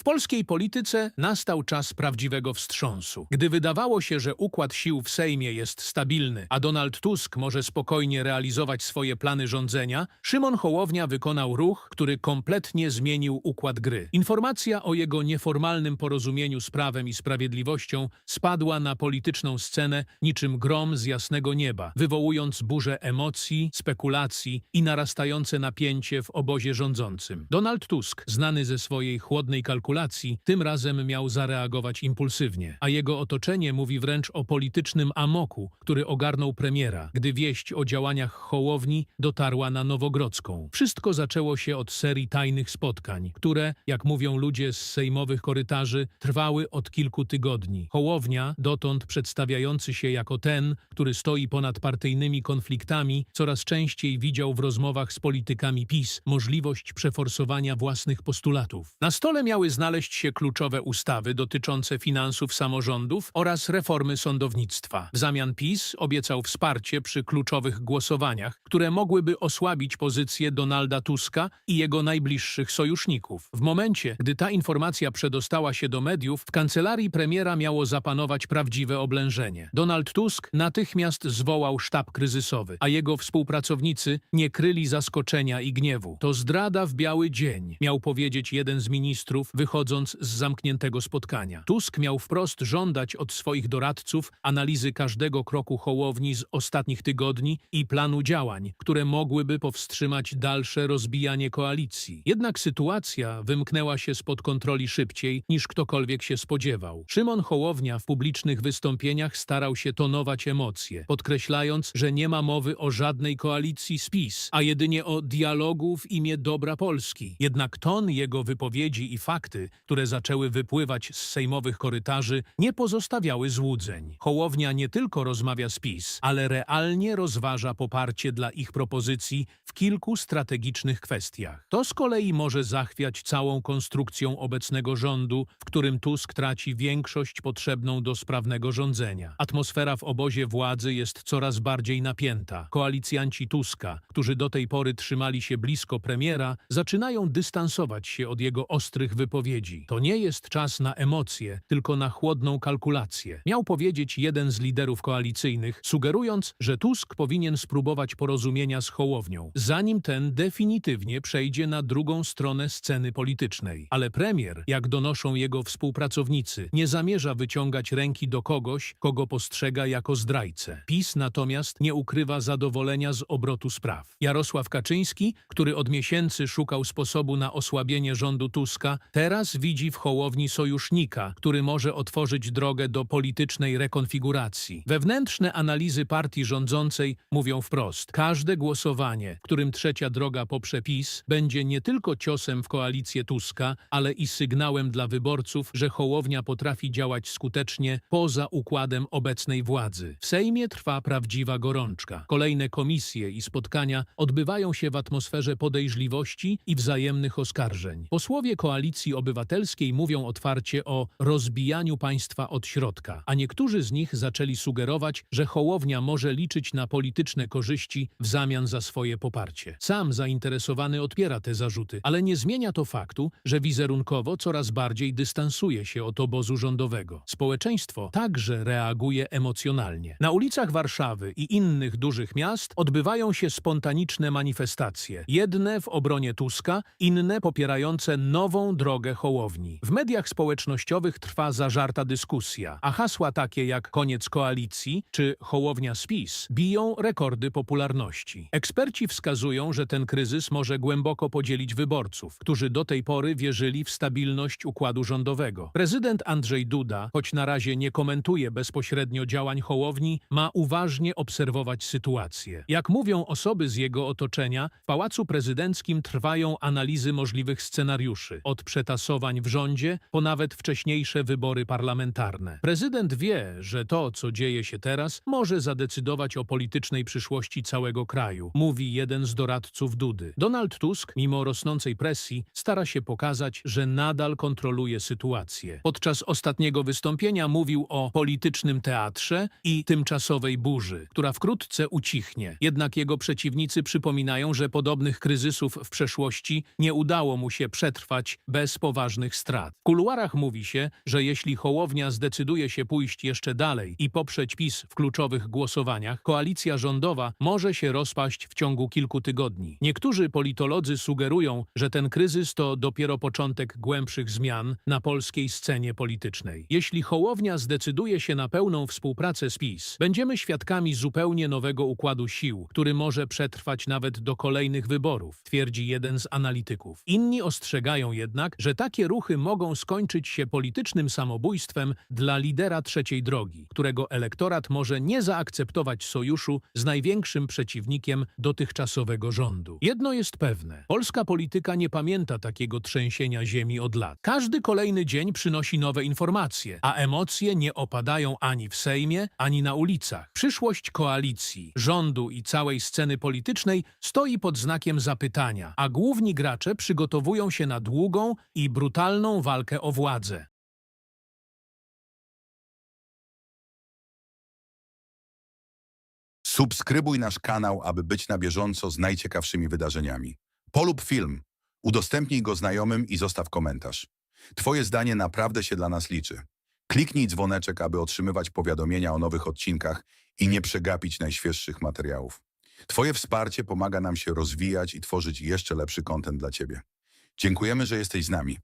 W polskiej polityce nastał czas prawdziwego wstrząsu. Gdy wydawało się, że układ sił w Sejmie jest stabilny, a Donald Tusk może spokojnie realizować swoje plany rządzenia, Szymon Hołownia wykonał ruch, który kompletnie zmienił układ gry. Informacja o jego nieformalnym porozumieniu z prawem i sprawiedliwością spadła na polityczną scenę niczym grom z jasnego nieba, wywołując burzę emocji, spekulacji i narastające napięcie w obozie rządzącym. Donald Tusk, znany ze swojej chłodnej kalkulacji, tym razem miał zareagować impulsywnie, a jego otoczenie mówi wręcz o politycznym amoku, który ogarnął premiera, gdy wieść o działaniach Hołowni dotarła na Nowogrodzką. Wszystko zaczęło się od serii tajnych spotkań, które, jak mówią ludzie z sejmowych korytarzy, trwały od kilku tygodni. Hołownia, dotąd przedstawiający się jako ten, który stoi ponad partyjnymi konfliktami, coraz częściej widział w rozmowach z politykami PiS możliwość przeforsowania własnych postulatów. Na stole miały znaleźć się kluczowe ustawy dotyczące finansów samorządów oraz reformy sądownictwa. W zamian PiS obiecał wsparcie przy kluczowych głosowaniach, które mogłyby osłabić pozycję Donalda Tuska i jego najbliższych sojuszników. W momencie, gdy ta informacja przedostała się do mediów, w kancelarii premiera miało zapanować prawdziwe oblężenie. Donald Tusk natychmiast zwołał sztab kryzysowy, a jego współpracownicy nie kryli zaskoczenia i gniewu. To zdrada w biały dzień, miał powiedzieć jeden z ministrów, wychodząc z zamkniętego spotkania. Tusk miał wprost żądać od swoich doradców analizy każdego kroku Hołowni z ostatnich tygodni i planu działań, które mogłyby powstrzymać dalsze rozbijanie koalicji. Jednak sytuacja wymknęła się spod kontroli szybciej, niż ktokolwiek się spodziewał. Szymon Hołownia w publicznych wystąpieniach starał się tonować emocje, podkreślając, że nie ma mowy o żadnej koalicji z PiS, a jedynie o dialogu w imię dobra Polski. Jednak ton jego wypowiedzi i które zaczęły wypływać z sejmowych korytarzy, nie pozostawiały złudzeń. Hołownia nie tylko rozmawia z PiS, ale realnie rozważa poparcie dla ich propozycji w kilku strategicznych kwestiach. To z kolei może zachwiać całą konstrukcją obecnego rządu, w którym Tusk traci większość potrzebną do sprawnego rządzenia. Atmosfera w obozie władzy jest coraz bardziej napięta. Koalicjanci Tuska, którzy do tej pory trzymali się blisko premiera, zaczynają dystansować się od jego ostrych wypowiedzi. To nie jest czas na emocje, tylko na chłodną kalkulację. Miał powiedzieć jeden z liderów koalicyjnych, sugerując, że Tusk powinien spróbować porozumienia z Hołownią, zanim ten definitywnie przejdzie na drugą stronę sceny politycznej. Ale premier, jak donoszą jego współpracownicy, nie zamierza wyciągać ręki do kogoś, kogo postrzega jako zdrajcę. PiS natomiast nie ukrywa zadowolenia z obrotu spraw. Jarosław Kaczyński, który od miesięcy szukał sposobu na osłabienie rządu Tuska, teraz widzi w Hołowni sojusznika, który może otworzyć drogę do politycznej rekonfiguracji. Wewnętrzne analizy partii rządzącej mówią wprost. Każde głosowanie, którym trzecia droga poprze PiS, będzie nie tylko ciosem w koalicję Tuska, ale i sygnałem dla wyborców, że Hołownia potrafi działać skutecznie poza układem obecnej władzy. W Sejmie trwa prawdziwa gorączka. Kolejne komisje i spotkania odbywają się w atmosferze podejrzliwości i wzajemnych oskarżeń. Posłowie Koalicji Obywatelskiej mówią otwarcie o rozbijaniu państwa od środka, a niektórzy z nich zaczęli sugerować, że Hołownia może liczyć na polityczne korzyści w zamian za swoje poparcie. Sam zainteresowany odpiera te zarzuty, ale nie zmienia to faktu, że wizerunkowo coraz bardziej dystansuje się od obozu rządowego. Społeczeństwo także reaguje emocjonalnie. Na ulicach Warszawy i innych dużych miast odbywają się spontaniczne manifestacje. Jedne w obronie Tuska, inne popierające nową drogę Hołowni. W mediach społecznościowych trwa zażarta dyskusja, a hasła takie jak koniec koalicji czy Hołownia spis biją rekordy popularności. Eksperci wskazują, że ten kryzys może głęboko podzielić wyborców, którzy do tej pory wierzyli w stabilność układu rządowego. Prezydent Andrzej Duda, choć na razie nie komentuje bezpośrednio działań Hołowni, ma uważnie obserwować sytuację. Jak mówią osoby z jego otoczenia, w Pałacu Prezydenckim trwają analizy możliwych scenariuszy, od przetasowań w rządzie po nawet wcześniejsze wybory parlamentarne. Prezydent wie, że to, co dzieje się teraz, może zadecydować o politycznej przyszłości całego kraju, mówi jeden jeden z doradców Dudy. Donald Tusk, mimo rosnącej presji, stara się pokazać, że nadal kontroluje sytuację. Podczas ostatniego wystąpienia mówił o politycznym teatrze i tymczasowej burzy, która wkrótce ucichnie. Jednak jego przeciwnicy przypominają, że podobnych kryzysów w przeszłości nie udało mu się przetrwać bez poważnych strat. W kuluarach mówi się, że jeśli Hołownia zdecyduje się pójść jeszcze dalej i poprzeć PiS w kluczowych głosowaniach, koalicja rządowa może się rozpaść w ciągu kilku tygodni. Niektórzy politolodzy sugerują, że ten kryzys to dopiero początek głębszych zmian na polskiej scenie politycznej. Jeśli Hołownia zdecyduje się na pełną współpracę z PiS, będziemy świadkami zupełnie nowego układu sił, który może przetrwać nawet do kolejnych wyborów, twierdzi jeden z analityków. Inni ostrzegają jednak, że takie ruchy mogą skończyć się politycznym samobójstwem dla lidera trzeciej drogi, którego elektorat może nie zaakceptować sojuszu z największym przeciwnikiem dotychczasowego rządu. Jedno jest pewne: polska polityka nie pamięta takiego trzęsienia ziemi od lat. Każdy kolejny dzień przynosi nowe informacje, a emocje nie opadają ani w Sejmie, ani na ulicach. Przyszłość koalicji, rządu i całej sceny politycznej stoi pod znakiem zapytania, a główni gracze przygotowują się na długą i brutalną walkę o władzę. Subskrybuj nasz kanał, aby być na bieżąco z najciekawszymi wydarzeniami. Polub film, udostępnij go znajomym i zostaw komentarz. Twoje zdanie naprawdę się dla nas liczy. Kliknij dzwoneczek, aby otrzymywać powiadomienia o nowych odcinkach i nie przegapić najświeższych materiałów. Twoje wsparcie pomaga nam się rozwijać i tworzyć jeszcze lepszy kontent dla Ciebie. Dziękujemy, że jesteś z nami.